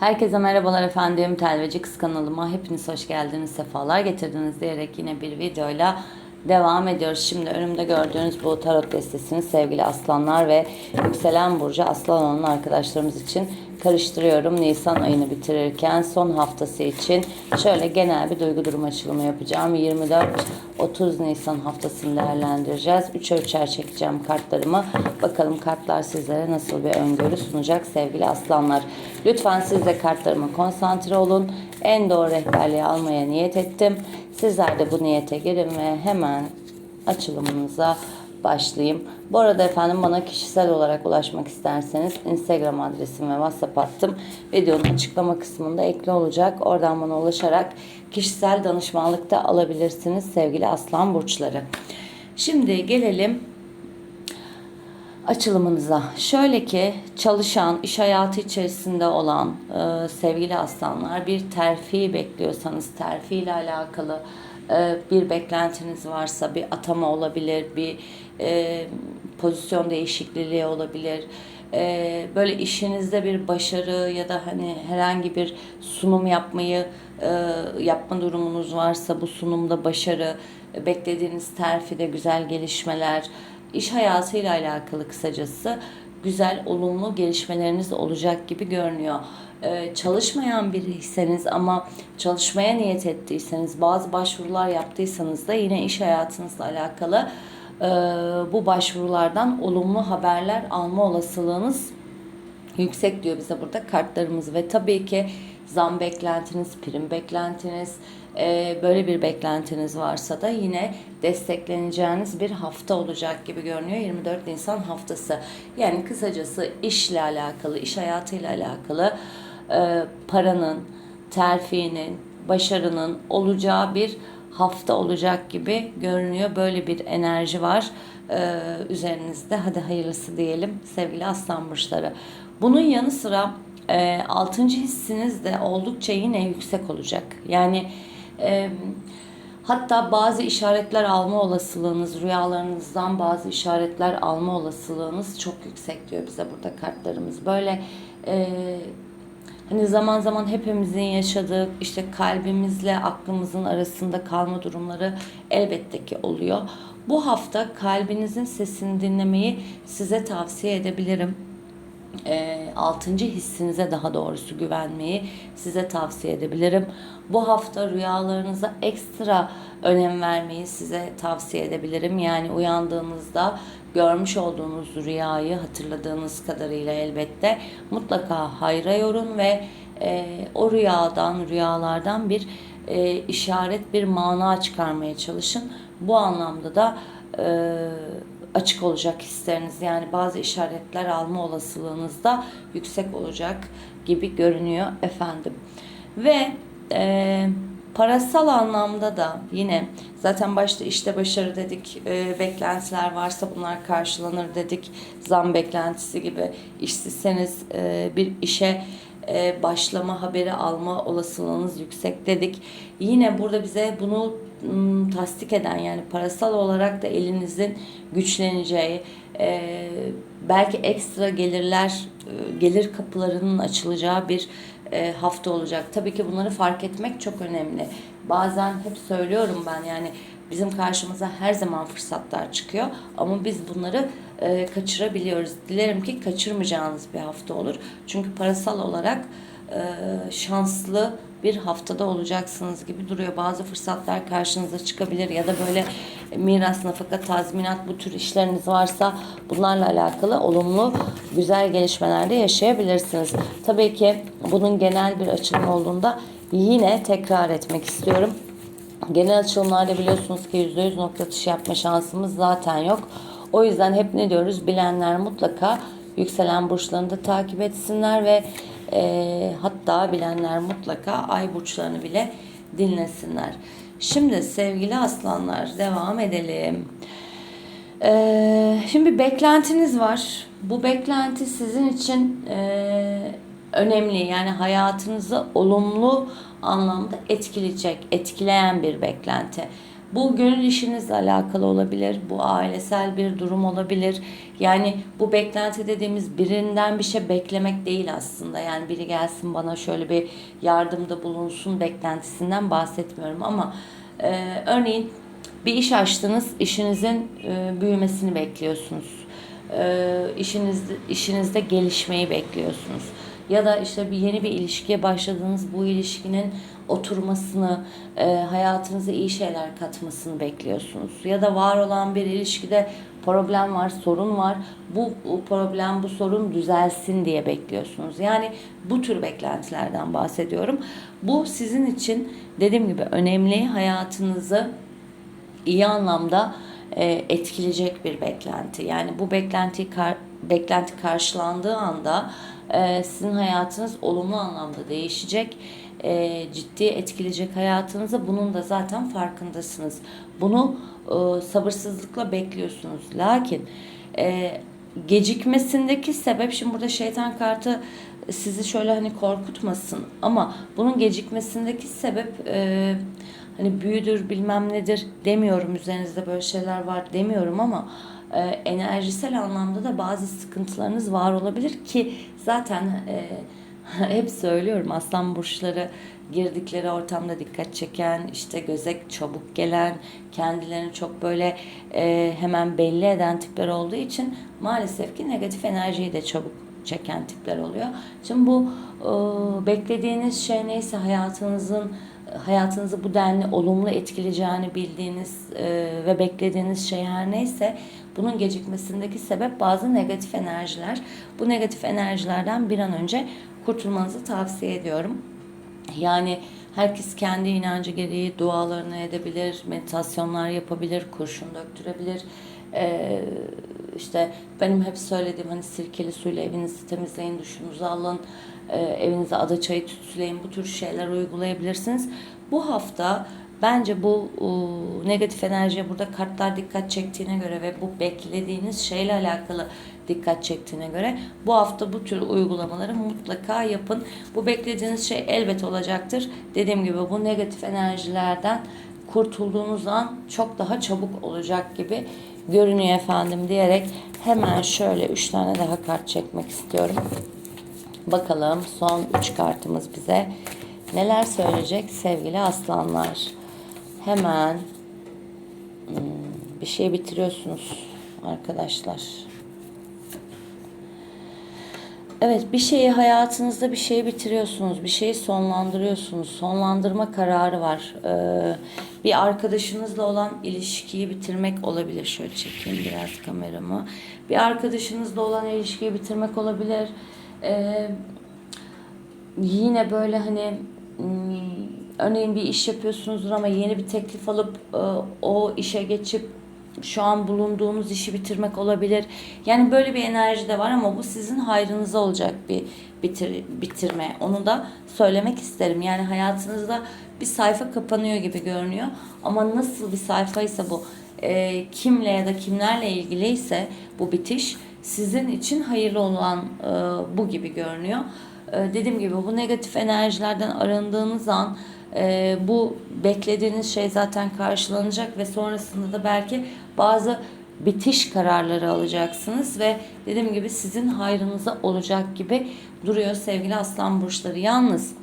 Herkese merhabalar efendim. Telveci Kız kanalıma hepiniz hoş geldiniz, sefalar getirdiniz diyerek yine bir videoyla devam ediyoruz. Şimdi önümde gördüğünüz bu tarot destesini sevgili aslanlar ve yükselen burcu aslan olan arkadaşlarımız için karıştırıyorum. Nisan ayını bitirirken son haftası için şöyle genel bir duygu durum açılımı yapacağım. 24-30 Nisan haftasını değerlendireceğiz. Üçer üçer çekeceğim kartlarımı. Bakalım kartlar sizlere nasıl bir öngörü sunacak sevgili aslanlar. Lütfen siz de kartlarıma konsantre olun. En doğru rehberliği almaya niyet ettim. Sizler de bu niyete girin ve hemen açılımınıza başlayayım. Bu arada efendim bana kişisel olarak ulaşmak isterseniz Instagram adresim ve WhatsApp hattım videonun açıklama kısmında ekli olacak. Oradan bana ulaşarak kişisel danışmanlık da alabilirsiniz sevgili aslan burçları. Şimdi gelelim açılımınıza. Şöyle ki çalışan, iş hayatı içerisinde olan e, sevgili aslanlar bir terfi bekliyorsanız terfi ile alakalı bir beklentiniz varsa bir atama olabilir, bir e, pozisyon değişikliği olabilir. E, böyle işinizde bir başarı ya da hani herhangi bir sunum yapmayı e, yapma durumunuz varsa bu sunumda başarı, beklediğiniz terfide güzel gelişmeler, iş hayatıyla alakalı kısacası güzel, olumlu gelişmeleriniz olacak gibi görünüyor. Ee, çalışmayan biriyseniz ama çalışmaya niyet ettiyseniz, bazı başvurular yaptıysanız da yine iş hayatınızla alakalı e, bu başvurulardan olumlu haberler alma olasılığınız yüksek diyor bize burada kartlarımız ve tabii ki zam beklentiniz, prim beklentiniz, e, böyle bir beklentiniz varsa da yine destekleneceğiniz bir hafta olacak gibi görünüyor 24 Nisan haftası. Yani kısacası işle alakalı, iş hayatıyla alakalı e, paranın, terfinin, başarının olacağı bir hafta olacak gibi görünüyor. Böyle bir enerji var e, üzerinizde. Hadi hayırlısı diyelim sevgili aslan burçları. Bunun yanı sıra e, altıncı hissiniz de oldukça yine yüksek olacak. Yani e, hatta bazı işaretler alma olasılığınız, rüyalarınızdan bazı işaretler alma olasılığınız çok yüksek diyor bize burada kartlarımız. Böyle e, Hani zaman zaman hepimizin yaşadığı işte kalbimizle aklımızın arasında kalma durumları elbette ki oluyor. Bu hafta kalbinizin sesini dinlemeyi size tavsiye edebilirim. E, altıncı hissinize daha doğrusu güvenmeyi size tavsiye edebilirim. Bu hafta rüyalarınıza ekstra önem vermeyi size tavsiye edebilirim. Yani uyandığınızda görmüş olduğunuz rüyayı hatırladığınız kadarıyla elbette mutlaka hayra yorun ve e, o rüyadan, rüyalardan bir e, işaret, bir mana çıkarmaya çalışın. Bu anlamda da e, açık olacak hisleriniz. Yani bazı işaretler alma olasılığınız da yüksek olacak gibi görünüyor efendim. Ve e, parasal anlamda da yine zaten başta işte başarı dedik, e, beklentiler varsa bunlar karşılanır dedik. Zam beklentisi gibi işsizseniz e, bir işe e, başlama haberi alma olasılığınız yüksek dedik. Yine burada bize bunu ım, tasdik eden yani parasal olarak da elinizin güçleneceği, e, belki ekstra gelirler, e, gelir kapılarının açılacağı bir e, hafta olacak. Tabii ki bunları fark etmek çok önemli. Bazen hep söylüyorum ben yani bizim karşımıza her zaman fırsatlar çıkıyor ama biz bunları e, kaçırabiliyoruz. Dilerim ki kaçırmayacağınız bir hafta olur. Çünkü parasal olarak şanslı bir haftada olacaksınız gibi duruyor. Bazı fırsatlar karşınıza çıkabilir ya da böyle miras, nafaka, tazminat bu tür işleriniz varsa bunlarla alakalı olumlu, güzel gelişmelerde yaşayabilirsiniz. Tabii ki bunun genel bir açılım olduğunda yine tekrar etmek istiyorum. Genel açılımlarda biliyorsunuz ki %100 nokta atışı yapma şansımız zaten yok. O yüzden hep ne diyoruz? Bilenler mutlaka yükselen burçlarını da takip etsinler ve e, hatta bilenler mutlaka ay burçlarını bile dinlesinler. Şimdi sevgili aslanlar devam edelim. Ee, şimdi beklentiniz var. Bu beklenti sizin için e, önemli. Yani hayatınızı olumlu anlamda etkileyecek, etkileyen bir beklenti. Bu gönül işinizle alakalı olabilir. Bu ailesel bir durum olabilir. Yani bu beklenti dediğimiz birinden bir şey beklemek değil aslında. Yani biri gelsin bana şöyle bir yardımda bulunsun beklentisinden bahsetmiyorum ama e, örneğin bir iş açtınız, işinizin e, büyümesini bekliyorsunuz. E, işinizde, işinizde gelişmeyi bekliyorsunuz. Ya da işte bir yeni bir ilişkiye başladığınız bu ilişkinin oturmasını, e, hayatınıza iyi şeyler katmasını bekliyorsunuz. Ya da var olan bir ilişkide problem var, sorun var. Bu, problem, bu sorun düzelsin diye bekliyorsunuz. Yani bu tür beklentilerden bahsediyorum. Bu sizin için dediğim gibi önemli hayatınızı iyi anlamda e, etkileyecek bir beklenti. Yani bu beklenti kar, beklenti karşılandığı anda e, sizin hayatınız olumlu anlamda değişecek. E, ciddi etkileyecek hayatınızı. Bunun da zaten farkındasınız. Bunu e, sabırsızlıkla bekliyorsunuz. Lakin e, gecikmesindeki sebep şimdi burada şeytan kartı sizi şöyle hani korkutmasın ama bunun gecikmesindeki sebep e, hani büyüdür bilmem nedir demiyorum üzerinizde böyle şeyler var demiyorum ama e, enerjisel anlamda da bazı sıkıntılarınız var olabilir ki zaten e, hep söylüyorum aslan burçları girdikleri ortamda dikkat çeken, işte göze çabuk gelen, kendilerini çok böyle e, hemen belli eden tipler olduğu için maalesef ki negatif enerjiyi de çabuk çeken tipler oluyor. Şimdi bu e, beklediğiniz şey neyse hayatınızın hayatınızı bu denli olumlu etkileyeceğini bildiğiniz e, ve beklediğiniz şey her neyse bunun gecikmesindeki sebep bazı negatif enerjiler. Bu negatif enerjilerden bir an önce kurtulmanızı tavsiye ediyorum. Yani herkes kendi inancı gereği dualarını edebilir, meditasyonlar yapabilir, kurşun döktürebilir. Ee, işte benim hep söylediğim hani sirkeli suyla evinizi temizleyin, duşunuzu alın, e, evinize ada çayı tütsüleyin bu tür şeyler uygulayabilirsiniz. Bu hafta bence bu e, negatif enerjiye burada kartlar dikkat çektiğine göre ve bu beklediğiniz şeyle alakalı dikkat çektiğine göre bu hafta bu tür uygulamaları mutlaka yapın. Bu beklediğiniz şey elbet olacaktır. Dediğim gibi bu negatif enerjilerden kurtulduğunuz an çok daha çabuk olacak gibi görünüyor efendim diyerek hemen şöyle 3 tane daha kart çekmek istiyorum. Bakalım son 3 kartımız bize neler söyleyecek sevgili aslanlar. Hemen hmm, bir şey bitiriyorsunuz arkadaşlar. Evet bir şeyi hayatınızda bir şeyi bitiriyorsunuz. Bir şeyi sonlandırıyorsunuz. Sonlandırma kararı var. Ee, bir arkadaşınızla olan ilişkiyi bitirmek olabilir. Şöyle çekeyim biraz kameramı. Bir arkadaşınızla olan ilişkiyi bitirmek olabilir. Ee, yine böyle hani hmm, örneğin bir iş yapıyorsunuzdur ama yeni bir teklif alıp e, o işe geçip şu an bulunduğunuz işi bitirmek olabilir. Yani böyle bir enerji de var ama bu sizin hayrınıza olacak bir bitir, bitirme. Onu da söylemek isterim. Yani hayatınızda bir sayfa kapanıyor gibi görünüyor. Ama nasıl bir sayfaysa bu e, kimle ya da kimlerle ilgiliyse bu bitiş sizin için hayırlı olan e, bu gibi görünüyor. E, dediğim gibi bu negatif enerjilerden arındığınız an e, bu beklediğiniz şey zaten karşılanacak ve sonrasında da belki bazı bitiş kararları alacaksınız ve dediğim gibi sizin hayrınıza olacak gibi duruyor sevgili aslan burçları. Yalnız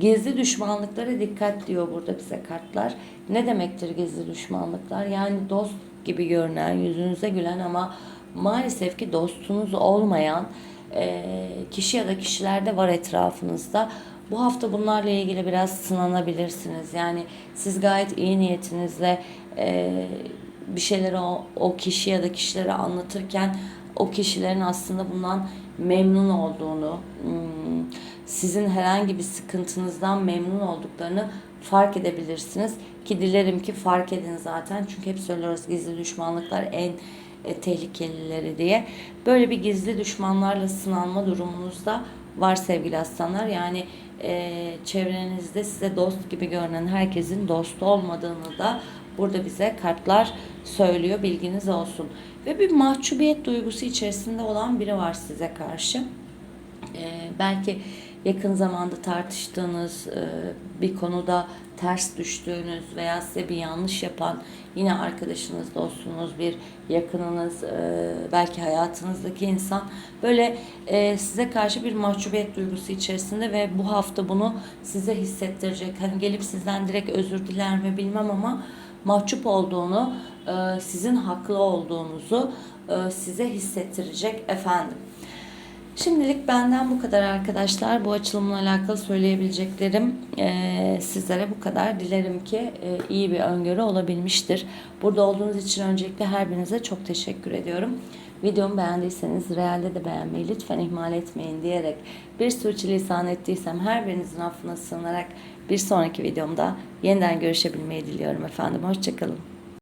gizli düşmanlıklara dikkat diyor burada bize kartlar. Ne demektir gizli düşmanlıklar? Yani dost gibi görünen, yüzünüze gülen ama maalesef ki dostunuz olmayan e, kişi ya da kişiler de var etrafınızda. Bu hafta bunlarla ilgili biraz sınanabilirsiniz. Yani siz gayet iyi niyetinizle e, bir şeyleri o, o kişi ya da kişilere anlatırken o kişilerin aslında bundan memnun olduğunu, hmm, sizin herhangi bir sıkıntınızdan memnun olduklarını fark edebilirsiniz. Ki dilerim ki fark edin zaten. Çünkü hep söylüyoruz gizli düşmanlıklar en e, tehlikelileri diye. Böyle bir gizli düşmanlarla sınanma durumunuzda var sevgili aslanlar. Yani e, çevrenizde size dost gibi görünen herkesin dostu olmadığını da burada bize kartlar söylüyor. Bilginiz olsun. Ve bir mahcubiyet duygusu içerisinde olan biri var size karşı. E, belki yakın zamanda tartıştığınız e, bir konuda ters düştüğünüz veya size bir yanlış yapan yine arkadaşınız, dostunuz, bir yakınınız, e, belki hayatınızdaki insan böyle e, size karşı bir mahcubiyet duygusu içerisinde ve bu hafta bunu size hissettirecek. Hani gelip sizden direkt özür diler mi bilmem ama mahcup olduğunu, sizin haklı olduğunuzu size hissettirecek efendim. Şimdilik benden bu kadar arkadaşlar. Bu açılımla alakalı söyleyebileceklerim eee, sizlere bu kadar. Dilerim ki eee, iyi bir öngörü olabilmiştir. Burada olduğunuz için öncelikle her birinize çok teşekkür ediyorum. Videomu beğendiyseniz realde de beğenmeyi lütfen ihmal etmeyin diyerek bir sürçülisan ettiysem her birinizin affına sığınarak bir sonraki videomda yeniden görüşebilmeyi diliyorum efendim. Hoşçakalın.